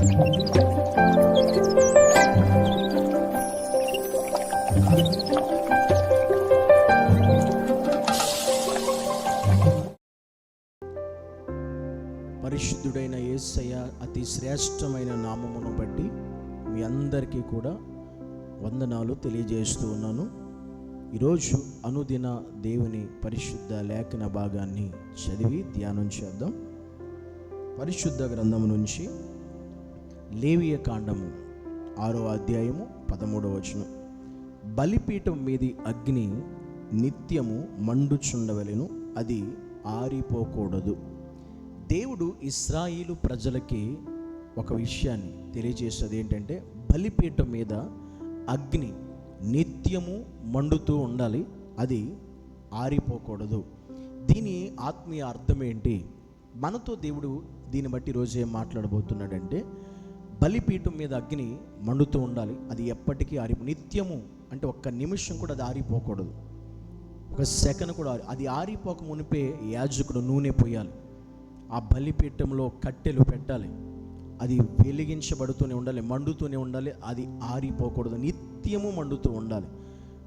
పరిశుద్ధుడైన ఏసయ్య అతి శ్రేష్టమైన నామమును బట్టి మీ అందరికీ కూడా వందనాలు తెలియజేస్తూ ఉన్నాను. ఈరోజు అనుదిన దేవుని పరిశుద్ధ లేఖన భాగాన్ని చదివి ధ్యానం చేద్దాం. పరిశుద్ధ గ్రంథం నుంచి లేవియ కాండము ఆరో అధ్యాయము పదమూడవ వచనం. బలిపీఠం మీది అగ్ని నిత్యము మండుచుండవలెను అది ఆరిపోకూడదు. దేవుడు ఇస్రాయిలు ప్రజలకి ఒక విషయాన్ని తెలియజేసేది ఏంటంటే బలిపీఠం మీద అగ్ని నిత్యము మండుతూ ఉండాలి అది ఆరిపోకూడదు. దీని ఆత్మీయ అర్థం ఏంటి? మనతో దేవుడు దీన్ని బట్టి రోజు ఏం మాట్లాడబోతున్నాడంటే బలిపీఠం మీద అగ్ని మండుతూ ఉండాలి. అది ఎప్పటికీ ఆరిపో నిత్యము అంటే ఒక్క నిమిషం కూడా అది ఆరిపోకూడదు. ఒక సెకండ్ కూడా అది ఆరిపోక మునిపే యాజకుడు నూనె పోయాలి. ఆ బలిపీఠంలో కట్టెలు పెట్టాలి. అది వెలిగించబడుతూనే ఉండాలి మండుతూనే ఉండాలి అది ఆరిపోకూడదు. నిత్యము మండుతూ ఉండాలి.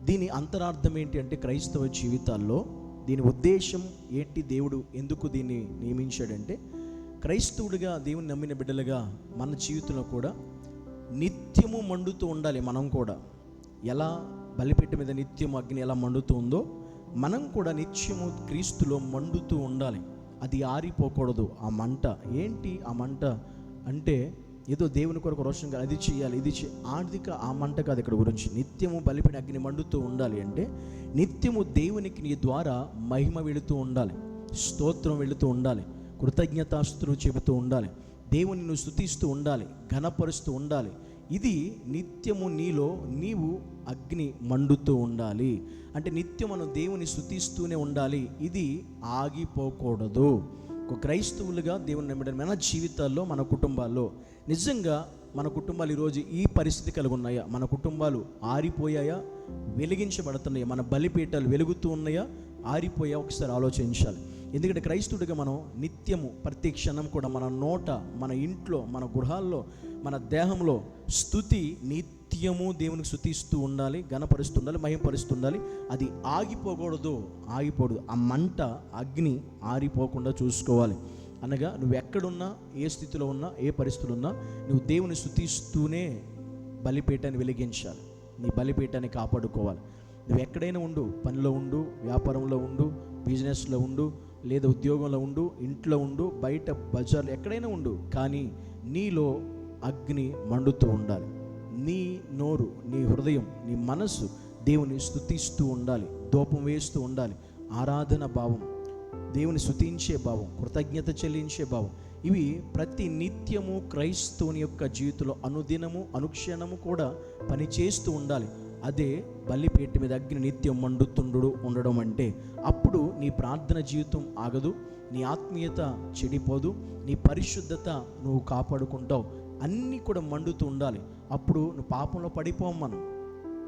దీని అంతరార్థం ఏంటి అంటే క్రైస్తవ జీవితాల్లో దీని ఉద్దేశం ఏంటి? దేవుడు ఎందుకు దీన్ని నియమించాడంటే క్రైస్తవుడిగా దేవుని నమ్మిన బిడ్డలుగా మన జీవితంలో కూడా నిత్యము మండుతూ ఉండాలి మనం కూడా. ఎలా? బలిపెట్ట మీద నిత్యం అగ్ని ఎలా మండుతూ ఉందో మనం కూడా నిత్యము క్రీస్తులో మండుతూ ఉండాలి. అది ఆరిపోకూడదు. ఆ మంట ఏంటి ఆ మంట? అంటే ఏదో దేవుని కొరకు రోషంగా అది చేయాలి ఇది చే ఆర్థిక ఆ మంట కాదు ఇక్కడ గురించి. నిత్యము బలిపిన అగ్ని మండుతూ ఉండాలి అంటే నిత్యము దేవునికి నీ ద్వారా మహిమ వెళుతూ ఉండాలి. స్తోత్రం వెళుతూ ఉండాలి. కృతజ్ఞతాస్తులు చెబుతూ ఉండాలి. దేవుని నువ్వు స్థుతిస్తూ ఉండాలి ఘనపరుస్తూ ఉండాలి. ఇది నిత్యము నీలో నీవు అగ్ని మండుతూ ఉండాలి. అంటే నిత్యం మనం దేవుని స్థుతిస్తూనే ఉండాలి. ఇది ఆగిపోకూడదు. ఒక క్రైస్తవులుగా దేవుని నమ్మడం మన జీవితాల్లో మన కుటుంబాల్లో నిజంగా మన కుటుంబాలు ఈరోజు ఈ పరిస్థితి కలిగి ఉన్నాయా మన కుటుంబాలు ఆరిపోయాయా? వెలిగించబడుతున్నాయా? మన బలిపీఠాలు వెలుగుతూ ఉన్నాయా? ఆరిపోయా? ఒకసారి ఆలోచించాలి. ఎందుకంటే క్రైస్తుడిగా మనం నిత్యము ప్రతి క్షణం కూడా మన నోట మన ఇంట్లో మన గృహాల్లో మన దేహంలో స్థుతి నిత్యము దేవునికి స్థుతిస్తూ ఉండాలి ఘనపరుస్తూ ఉండాలి మహిమపరుస్తూ ఉండాలి అది ఆగిపోకూడదు ఆగిపోదు. ఆ మంట అగ్ని ఆరిపోకుండా చూసుకోవాలి. అనగా నువ్వు ఎక్కడున్నా ఏ స్థితిలో ఉన్నా ఏ పరిస్థితులు ఉన్నా నువ్వు దేవుని స్థుతిస్తూనే బలిపీఠాన్ని వెలిగించాలి. నీ బలిపీఠాన్ని కాపాడుకోవాలి. నువ్వు ఎక్కడైనా ఉండు పనిలో ఉండు వ్యాపారంలో ఉండు బిజినెస్లో ఉండు లేదా ఉద్యోగంలో ఉండు ఇంట్లో ఉండు బయట బజార్లు ఎక్కడైనా ఉండు కానీ నీలో అగ్ని మండుతూ ఉండాలి. నీ నోరు నీ హృదయం నీ మనస్సు దేవుని స్థుతిస్తూ ఉండాలి దూపం వేస్తూ ఉండాలి. ఆరాధన భావం దేవుని స్థుతించే భావం కృతజ్ఞత చెల్లించే భావం. ఇవి ప్రతి నిత్యము క్రైస్తవుని యొక్క జీవితంలో అనుదినము అనుక్షణము కూడా పనిచేస్తూ ఉండాలి. అదే బలిపేట మీద అగ్ని నిత్యం మండుతుండు ఉండడం అంటే అప్పుడు నీ ప్రార్థన జీవితం ఆగదు నీ ఆత్మీయత చెడిపోదు నీ పరిశుద్ధత నువ్వు కాపాడుకుంటావు. అన్నీ కూడా మండుతూ ఉండాలి. అప్పుడు నువ్వు పాపంలో పడిపోం మనం.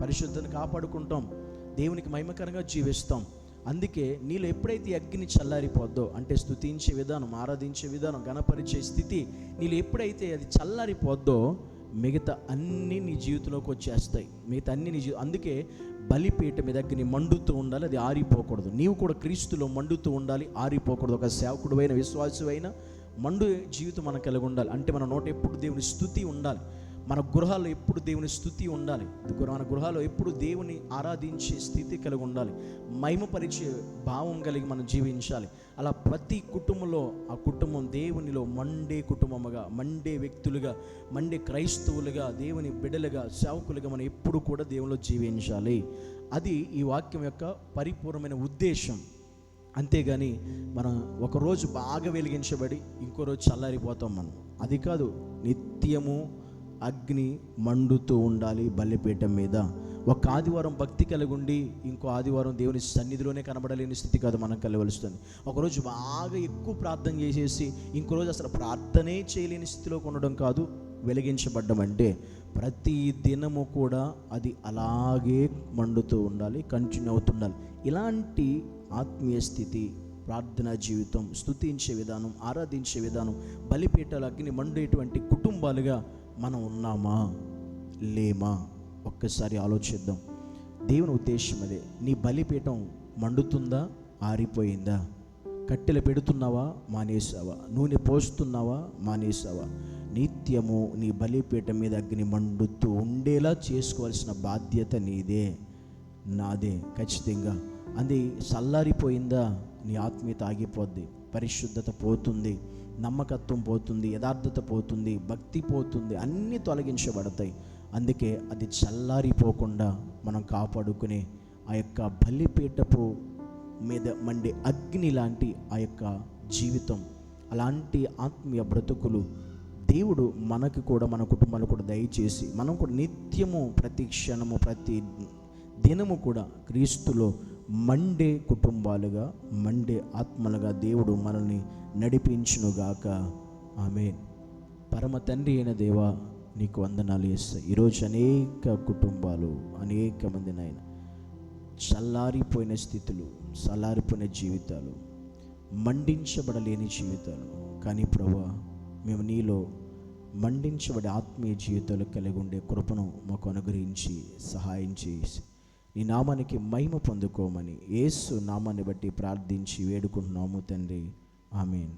పరిశుద్ధతను కాపాడుకుంటాం. దేవునికి మహిమకరంగా జీవిస్తాం. అందుకే నీళ్ళు ఎప్పుడైతే అగ్ని చల్లారిపోద్దో అంటే స్తుతించే విధానం ఆరాధించే విధానం గణపరిచే స్థితి నీళ్ళు ఎప్పుడైతే అది చల్లారిపోద్దో మిగతా అన్నీ నీ జీవితంలోకి వచ్చేస్తాయి. మిగతా అన్ని నీ జీవి అందుకే బలిపీఠ మీ దగ్గర నీ మండుతూ ఉండాలి అది ఆరిపోకూడదు. నీవు కూడా క్రీస్తులో మండుతూ ఉండాలి ఆరిపోకూడదు. ఒక సేవకుడు అయిన విశ్వాసు అయినా మండు జీవితం మనకు కలిగి ఉండాలి. అంటే మన నోట ఎప్పుడు దేవుని స్థుతి ఉండాలి. మన గృహాల్లో ఎప్పుడు దేవుని స్థుతి ఉండాలి. మన గృహాల్లో ఎప్పుడు దేవుని ఆరాధించే స్థితి కలిగి ఉండాలి. మహిమపరిచే భావం కలిగి మనం జీవించాలి. అలా ప్రతి కుటుంబంలో ఆ కుటుంబం దేవునిలో మండే కుటుంబముగా మండే వ్యక్తులుగా మండే క్రైస్తవులుగా దేవుని బిడలుగా సేవకులుగా మనం ఎప్పుడు కూడా దేవునిలో జీవించాలి. అది ఈ వాక్యం యొక్క పరిపూర్ణమైన ఉద్దేశం. అంతేగాని మనం ఒకరోజు బాగా వెలిగించబడి ఇంకో రోజు చల్లారిపోతాం మనం. అది కాదు నిత్యము అగ్ని మండుతూ ఉండాలి బలిపీఠం మీద. ఒక ఆదివారం భక్తి కలిగి ఉండి ఇంకో ఆదివారం దేవుని సన్నిధిలోనే కనబడలేని స్థితి కాదు మనం కలవలుస్తుంది ఒకరోజు బాగా ఎక్కువ ప్రార్థన చేసేసి ఇంకో రోజు అసలు ప్రార్థనే చేయలేని స్థితిలో ఉండడం కాదు వెలిగించబడ్డం అంటే ప్రతి దినము కూడా అది అలాగే మండుతూ ఉండాలి కంటిన్యూ అవుతుండాలి. ఇలాంటి ఆత్మీయ స్థితి ప్రార్థనా జీవితం స్తుతించే విధానం ఆరాధించే విధానం బలిపీఠాల అగ్ని మండేటువంటి కుటుంబాలుగా మనం ఉన్నామా? లేమా? ఒక్కసారి ఆలోచిద్దాం. దేవుని ఉద్దేశం అదే. నీ బలిపీఠం మండుతుందా? ఆరిపోయిందా? కట్టెలు పెడుతున్నావా? మానేసావా? నూనె పోస్తున్నావా? మానేసావా? నిత్యము నీ బలిపీఠం మీద అగ్ని మండుతూ ఉండేలా చేసుకోవాల్సిన బాధ్యత నీదే. నాదే. ఖచ్చితంగా. అది చల్లారిపోయిందా నీ ఆత్మీయత ఆగిపోద్ది. పరిశుద్ధత పోతుంది. నమ్మకత్వం పోతుంది. యథార్థత పోతుంది. భక్తి పోతుంది. అన్నీ తొలగించబడతాయి. అందుకే అది చల్లారిపోకుండా మనం కాపాడుకునే ఆ యొక్క బలిపీఠపు మీద మండే అగ్ని లాంటి ఆ యొక్క జీవితం అలాంటి ఆత్మీయ బ్రతుకులు దేవుడు మనకు కూడా మన కుటుంబాలు కూడా దయచేసి మనం కూడా నిత్యము ప్రతి క్షణము ప్రతి దినము కూడా క్రీస్తులో మండే కుటుంబాలుగా మండే ఆత్మలుగా దేవుడు మనల్ని నడిపించునుగాక. ఆమె పరమ తండ్రి అయిన దేవా నీకు వందనాలు వేస్తాయి ఈరోజు అనేక కుటుంబాలు అనేక మంది నాయన చల్లారిపోయిన స్థితులు చల్లారిపోయిన జీవితాలు మండించబడలేని జీవితాలు. కానీ ప్రభా మేము నీలో మండించబడే ఆత్మీయ జీవితాలు కలిగి ఉండే కృపను మాకు అనుగ్రహించి సహాయం చేసి నీ నామానికి మహిమ పొందుకోమని ఏసు నామాన్ని బట్టి ప్రార్థించి వేడుకుంటున్నాము తండ్రి. ఆమెన్.